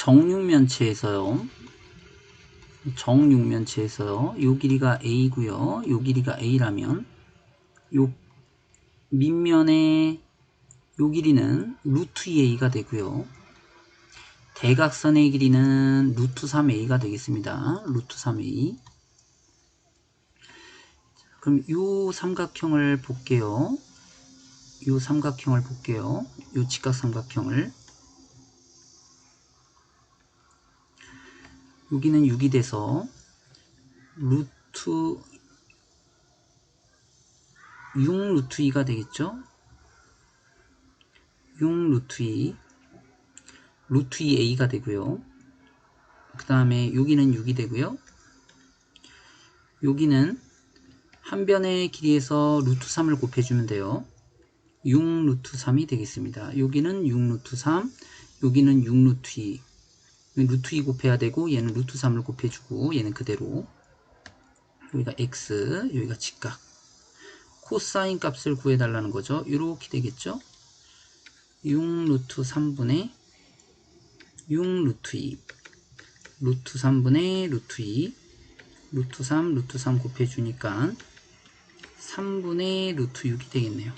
정육면체에서요. 정육면체에서요. 요 길이가 a고요. 요 길이가 a라면 요 밑면의 요 길이는 루트 2a가 되고요. 대각선의 길이는 루트 3a가 되겠습니다. 루트 3a. 그럼 요 삼각형을 볼게요. 요 삼각형을 볼게요. 요 직각 삼각형을. 여기는 6이 돼서 루트 6 루트 2가 되겠죠? 6 루트 2 루트 2a가 되고요. 그 다음에 여기는 6이 되고요. 여기는 한 변의 길이에서 루트 3을 곱해주면 돼요. 6 루트 3이 되겠습니다. 여기는 6 루트 3, 여기는 6 루트 2. 루트 2 곱해야 되고 얘는 루트 3을 곱해주고 얘는 그대로 여기가 x, 여기가 직각. 코사인 값을 구해달라는 거죠. 이렇게 되겠죠. 6 루트 3분의 6 루트 2 루트 3분의 루트 2 루트 3 루트 3 곱해주니까 3분의 루트 6이 되겠네요.